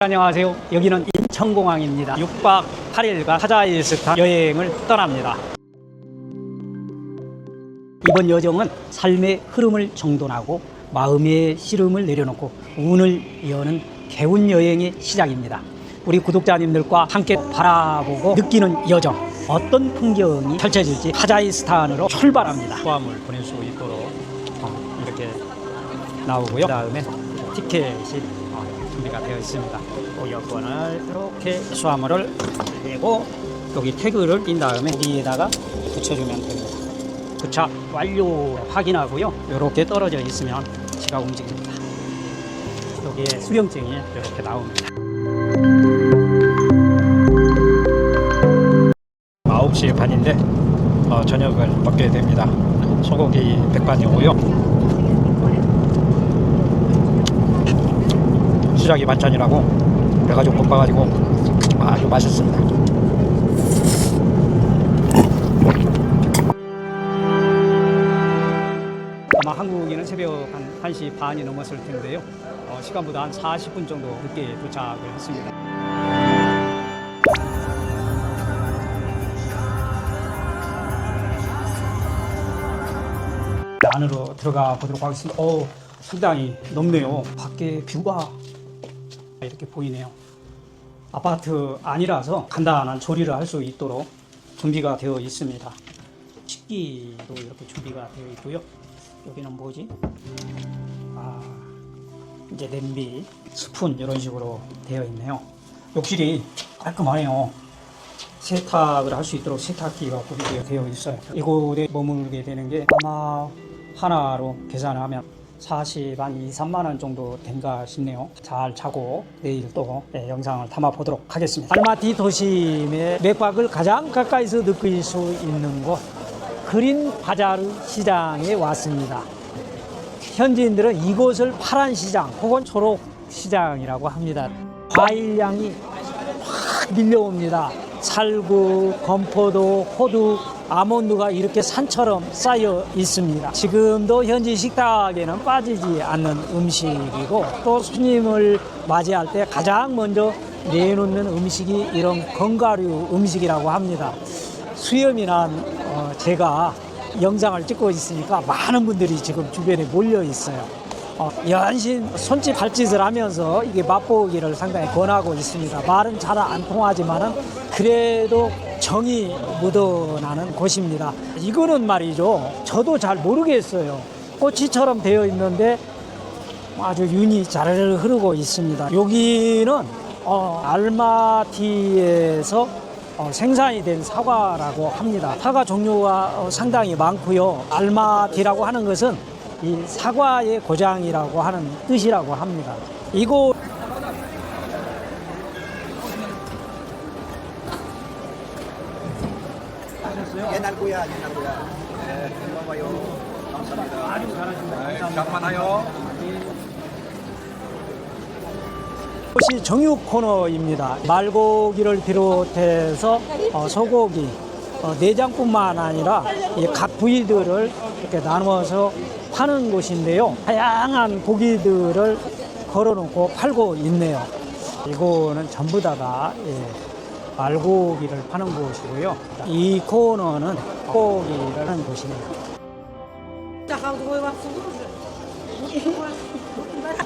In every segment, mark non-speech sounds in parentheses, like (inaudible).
안녕하세요. 여기는 인천공항입니다. 6박 8일간 카자흐스탄 여행을 떠납니다. 이번 여정은 삶의 흐름을 정돈하고 마음의 시름을 내려놓고 운을 여는 개운 여행의 시작입니다. 우리 구독자님들과 함께 바라보고 느끼는 여정 어떤 풍경이 펼쳐질지 카자흐스탄으로 출발합니다. 포함을 보낼 수 있도록 어, 이렇게 나오고요. 그 다음에 티켓이 어, 준비가 되어 있습니다. 그 여권을 이렇게 수화물을 내고 여기 태그를 띈 다음에 위에다가 붙여주면 됩니다. 부착 완료 확인하고요. 이렇게 떨어져 있으면 지가 움직입니다. 여기에 수령증이 이렇게 나옵니다. 9시 반인데 어, 저녁을 먹게 됩니다. 소고기 백반이고요. 수작이 반찬이라고 배가 좀 고파가지고 아주 맛있습니다. 아마 한국에는 새벽 한 1시 반이 넘었을 텐데요. 어, 시간보다 한 40분 정도 늦게 도착을 했습니다. 안으로 들어가 보도록 하겠습니다. 어, 상당히 넓네요. 밖에 뷰가 이렇게 보이네요. 아파트 아니라서 간단한 조리를 할 수 있도록 준비가 되어 있습니다. 식기도 이렇게 준비가 되어 있고요. 여기는 뭐지? 아, 이제 냄비, 스푼 이런 식으로 되어 있네요. 욕실이 깔끔하네요. 세탁을 할 수 있도록 세탁기가 구비되어 있어요. 이곳에 머물게 되는 게 아마 하나로 계산하면 40, 한 2, 3만 원 정도 된가 싶네요. 잘 자고 내일 또 네, 영상을 담아 보도록 하겠습니다. 알마티 도심의 맥박을 가장 가까이서 느낄 수 있는 곳 그린 바자르 시장에 왔습니다. 현지인들은 이곳을 파란 시장 혹은 초록 시장이라고 합니다. 과일량이 확 밀려옵니다. 살구, 건포도, 호두, 아몬드가 이렇게 산처럼 쌓여 있습니다. 지금도 현지 식탁에는 빠지지 않는 음식이고 또 손님을 맞이할 때 가장 먼저 내놓는 음식이 이런 건가류 음식이라고 합니다. 수염이 난 어, 제가 영상을 찍고 있으니까 많은 분들이 지금 주변에 몰려 있어요. 어, 연신 손짓 발짓을 하면서 이게 맛보기를 상당히 권하고 있습니다. 말은 잘 안 통하지만은 그래도 정이 묻어나는 곳입니다. 이거는 말이죠. 저도 잘 모르겠어요. 꼬치처럼 되어 있는데 아주 윤이 잘 흐르고 있습니다. 여기는 어, 알마티에서 어, 생산이 된 사과라고 합니다. 사과 종류가 어, 상당히 많고요. 알마티라고 하는 것은 이 사과의 고장이라고 하는 뜻이라고 합니다. 이곳 옛날 거야, 옛날 거야. 네, 고마워요. 감사합니다. 아주 잘하십니다. 장만하요. 이것이 정육 코너입니다. 말고기를 비롯해서 어, 소고기, 어, 내장뿐만 아니라 이각 부위들을 이렇게 나누어서 파는 곳인데요. 다양한 고기들을 걸어놓고 팔고 있네요. 이거는 전부 다가 예, 말고기를 파는 곳이고요. 이 코너는 고기를 하는 곳이네요.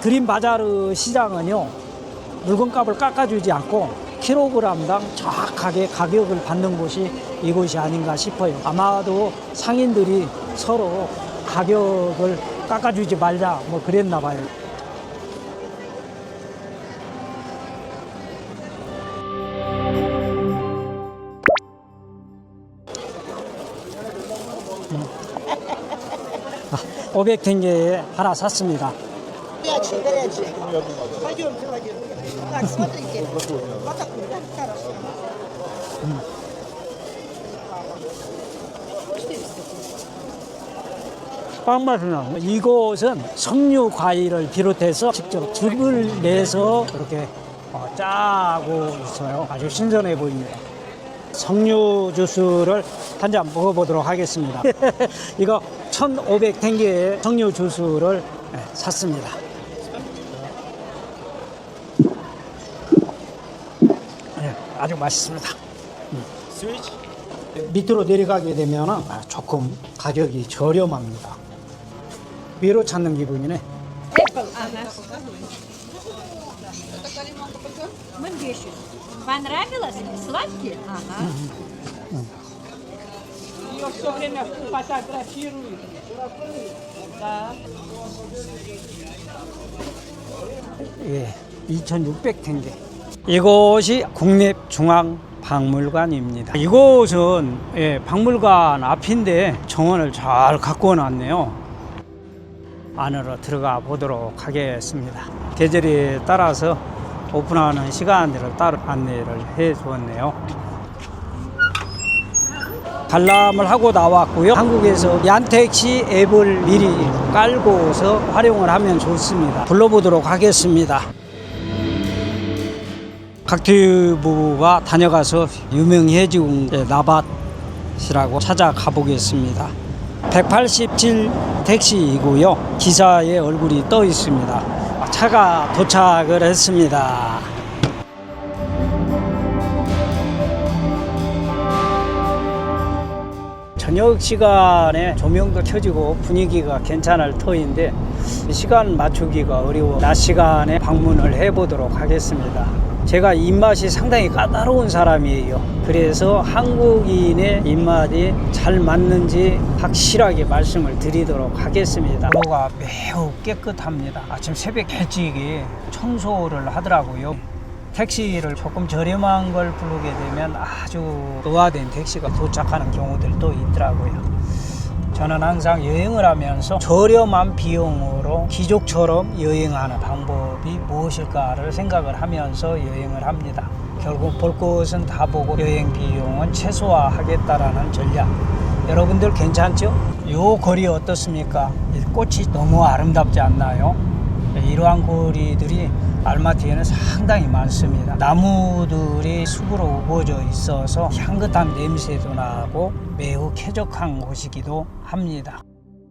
드림 바자르 시장은요 물건값을 깎아주지 않고 킬로그램당 정확하게 가격을 받는 곳이 이곳이 아닌가 싶어요. 아마도 상인들이 서로 가격을 깎아주지 말자 뭐 그랬나 봐요. 아, 500탱게에 하나 샀습니다. 그래야지, 그래야지. 발기름 들어가지. 나 집어드릴게. 바짝 따라. 빵 맛이 나. 이곳은 석류 과일을 비롯해서 직접 즙을 내서 이렇게 어, 짜고 있어요. 아주 신선해 보입니다. 석류 주스를 한 잔 먹어보도록 하겠습니다. (laughs) 이거 1,500탱게의 석류 주스를 네, 샀습니다. 아주 맛있습니다. 음. 밑으로 내려가게 되면 조금 가격이 저렴합니다. 위로 찾는 기분이네. Понравилось? Сладкие? Ага. Ее все время фотографируют. Да. 예, 2,600tenge. 이곳이 국립중앙박물관입니다. 이곳은 예, 박물관 앞인데 정원을 잘 갖고 놨네요. 안으로 들어가 보도록 하겠습니다. 계절에 따라서 오픈하는 시간들을 따로 안내를 해 주었네요. 관람을 하고 나왔고요. 한국에서 얀택시 앱을 미리 깔고서 활용을 하면 좋습니다. 불러보도록 하겠습니다. 각티브가 다녀가서 유명해진 나밭이라고 찾아가 보겠습니다. 187 택시이고요. 기사의 얼굴이 떠 있습니다. 차가 도착을 했습니다. 저녁 시간에 조명도 켜지고 분위기가 괜찮을 터인데 시간 맞추기가 어려워 낮 시간에 방문을 해보도록 하겠습니다. 제가 입맛이 상당히 까다로운 사람이에요. 그래서 한국인의 입맛이 잘 맞는지 확실하게 말씀을 드리도록 하겠습니다. 도로가 매우 깨끗합니다. 아침 새벽 일찍이 청소를 하더라고요. 택시를 조금 저렴한 걸 부르게 되면 아주 노화된 택시가 도착하는 경우들도 있더라고요. 저는 항상 여행을 하면서 저렴한 비용으로 귀족처럼 여행하는 방법이 무엇일까를 생각을 하면서 여행을 합니다. 결국 볼 것은 다 보고 여행 비용은 최소화하겠다라는 전략. 여러분들 괜찮죠? 요 거리 어떻습니까? 이 꽃이 너무 아름답지 않나요? 이러한 거리들이 알마티에는 상당히 많습니다. 나무들이 숲으로 우거져 있어서 향긋한 냄새도 나고 매우 쾌적한 곳이기도 합니다.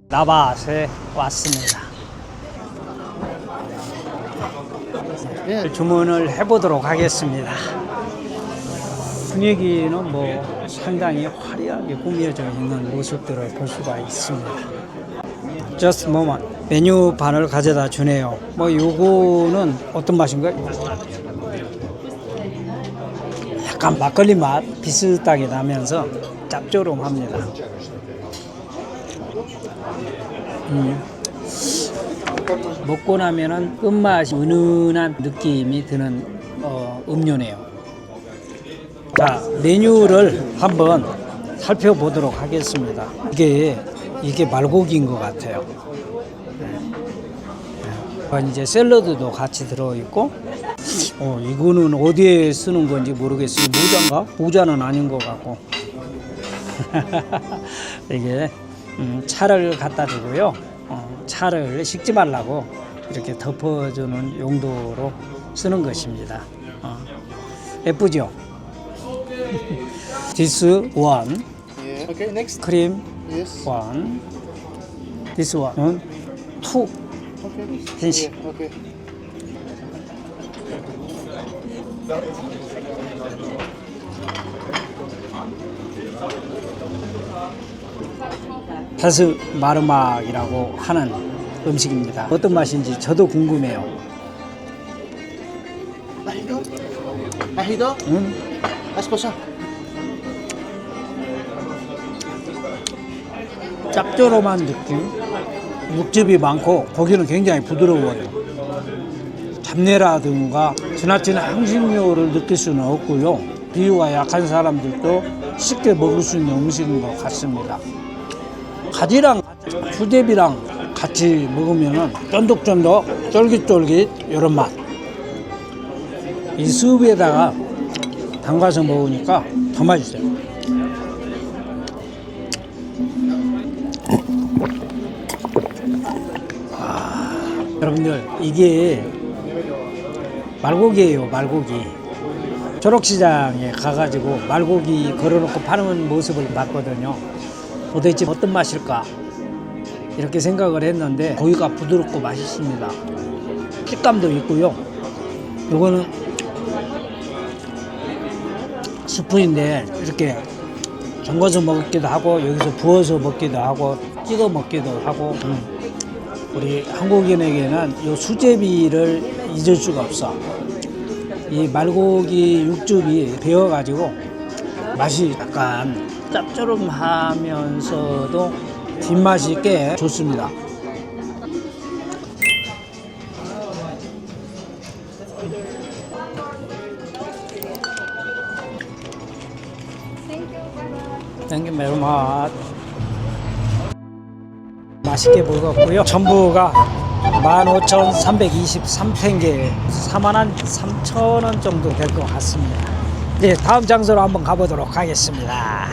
나밭에 왔습니다. 주문을 해보도록 하겠습니다. 분위기는 뭐 상당히 화려하게 꾸며져 있는 모습들을 볼 수가 있습니다. Just a moment. 메뉴판을 가져다 주네요. 뭐 요거는 어떤 맛인가요? 약간 막걸리 맛 비슷하게 나면서 짭조름합니다. 음. 먹고 나면은 끝맛이 은은한 느낌이 드는 어, 음료네요. 자 메뉴를 한번 살펴보도록 하겠습니다. 이게 이게 말고기인 것 같아요. 네. 이제 샐러드도 같이 들어있고, 어, 이거는 어디에 쓰는 건지 모르겠어요. 모자인가? 모자는 아닌 것 같고. (laughs) 이게 음, 차를 갖다 주고요. 어, 차를 식지 말라고 이렇게 덮어주는 용도로 쓰는 것입니다. 어, 예쁘죠? (laughs) This one. Yeah. Okay, next. 크림 Yes. one, this one, two. Okay. Finish. Yeah, okay. 베스 마르막이라고 하는 음식입니다. 어떤 맛인지 저도 궁금해요. Ahido. Ahido. 음, Esposa. 짭조름한 느낌, 육즙이 많고 고기는 굉장히 부드러워요. 잡내라든가 지나친 향신료를 느낄 수는 없고요. 비위가 약한 사람들도 쉽게 먹을 수 있는 음식인 것 같습니다. 가지랑 수제비랑 같이 먹으면 쫀득쫀득, 쫄깃쫄깃 이런 맛. 이 수프에다가 담가서 먹으니까 더 맛있어요. 여러분들 이게 말고기예요 말고기. 초록시장에 가가지고 말고기 걸어놓고 파는 모습을 봤거든요. 도대체 어떤 맛일까? 이렇게 생각을 했는데 고기가 부드럽고 맛있습니다. 식감도 있고요. 이거는 스프인데 이렇게 전궈서 먹기도 하고 여기서 부어서 먹기도 하고 찍어 먹기도 하고 음. 우리 한국인에게는 이 수제비를 잊을 수가 없어. 이 말고기 육즙이 배어가지고 맛이 약간 짭조름하면서도 뒷맛이 꽤 좋습니다. Thank. 맛있게 먹었고요. 전부가 15,323탱게 4만 3천 원 정도 될 것 같습니다. 네, 다음 장소로 한번 가보도록 하겠습니다.